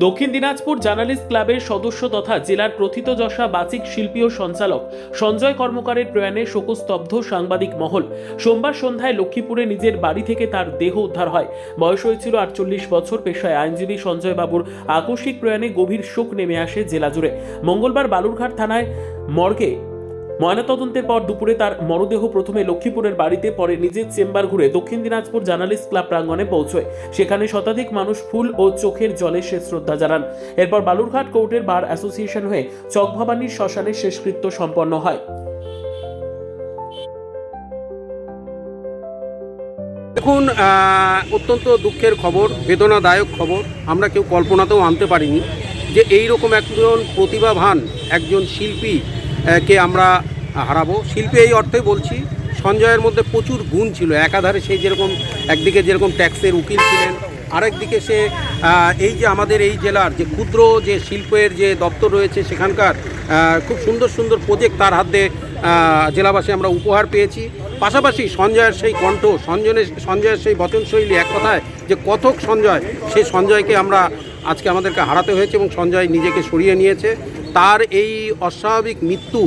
দক্ষিণ দিনাজপুর জার্নালিস্ট ক্লাবের সদস্য তথা জেলার প্রথিতযশা বাচিক শিল্পী ও সঞ্চালক সঞ্জয় কর্মকারের প্রয়াণে শোকস্তব্ধ সাংবাদিক মহল। সোমবার সন্ধ্যায় লক্ষ্মীপুরে নিজের বাড়ি থেকে তার দেহ উদ্ধার হয়। বয়স হয়েছিল আটচল্লিশ বছর, পেশায় আইনজীবী সঞ্জয় বাবুর আকস্মিক প্রয়াণে গভীর শোক নেমে আসে জেলা জুড়ে। মঙ্গলবার বালুরঘাট থানায় মর্গে ময়নাতদন্তের পর দুপুরে তার মরদেহ প্রথমে লক্ষ্মীপুরের বাড়িতে, পরে নিজের চেম্বার ঘুরে দক্ষিণ দিনাজপুর জার্নালিস্ট ক্লাব প্রাঙ্গণে পৌঁছয়। সেখানে শতাধিক মানুষ ফুল ও চোখের জলে শেষ শ্রদ্ধা জানান। এরপর বালুরঘাট কোর্টের বার অ্যাসোসিয়েশন হয়ে চকভবানীর শ্মশানে শেষকৃত্য সম্পন্ন হয়। দেখুন অত্যন্ত দুঃখের খবর, বেদনাদায়ক খবর, আমরা কেউ কল্পনাতেও আনতে পারিনি যে এই রকম একজন প্রতিভাবান একজন শিল্পী কে আমরা হারাবো। শিল্পী এই অর্থে বলছি, সঞ্জয়ের মধ্যে প্রচুর গুণ ছিল। একাধারে সেই যেরকম, একদিকে যেরকম ট্যাক্সের উকিল ছিলেন, আরেকদিকে সে এই যে আমাদের এই জেলার যে ক্ষুদ্র যে শিল্পের যে দপ্তর রয়েছে সেখানকার খুব সুন্দর সুন্দর প্রজেক্ট তার হাত দিয়ে জেলাবাসী আমরা উপহার পেয়েছি। পাশাপাশি সঞ্জয়ের সেই কণ্ঠ, সঞ্জনের, সঞ্জয়ের সেই বচনশৈলী এক কথায় যে কথক সঞ্জয় সেই সঞ্জয়কে আমরা আজকে আমাদেরকে হারাতে হয়েছে এবং সঞ্জয় নিজেকে সরিয়ে নিয়েছে। তার এই অস্বাভাবিক মৃত্যু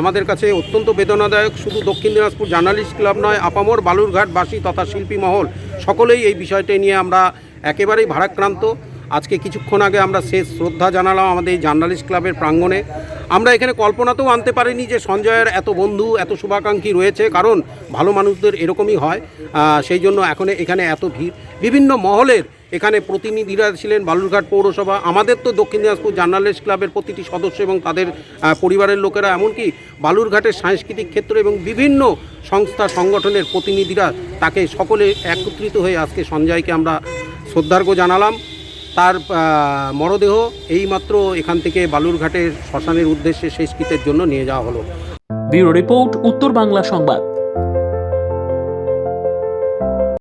আমাদের কাছে অত্যন্ত বেদনাদায়ক, শুধু দক্ষিণ দিনাজপুর জার্নালিস্ট ক্লাব নয়, আপামর বালুরঘাটবাসী তথা শিল্পী মহল, সকলেই এই বিষয়টি নিয়ে আমরা একেবারেই ভারাক্রান্ত। আজকে কিছুক্ষণ আগে আমরা শেষ শ্রদ্ধা জানালাম আমাদের এই জার্নালিস্ট ক্লাবের প্রাঙ্গণে। আমরা এখানে কল্পনাতেও আনতে পারিনি যে সঞ্জয়ের এত বন্ধু, এত শুভাকাঙ্ক্ষী রয়েছে, কারণ ভালো মানুষদের এরকমই হয় সেই জন্য এখন এখানে এত ভিড়। বিভিন্ন মহলের এখানে প্রতিনিধিরা ছিলেন বালুরঘাট পৌরসভা। আমাদের তো দক্ষিণ দিনাজপুর জার্নালিস্ট ক্লাবের প্রতিটি সদস্য এবং তাদের পরিবারের লোকেরা, এমনকি বালুরঘাটের সাংস্কৃতিক ক্ষেত্র এবং বিভিন্ন সংস্থা সংগঠনের প্রতিনিধিরা তাকে সকলে একত্রিত হয়ে আজকে সঞ্জয়কে আমরা শ্রদ্ধার্ঘ্য জানালাম। তার মরদেহ এইমাত্র এখান থেকে বালুরঘাটের শ্মশানের উদ্দেশ্যে শেষকৃতের জন্য নিয়ে যাওয়া হলো। ব্যুরো রিপোর্ট, উত্তর বাংলা সংবাদ।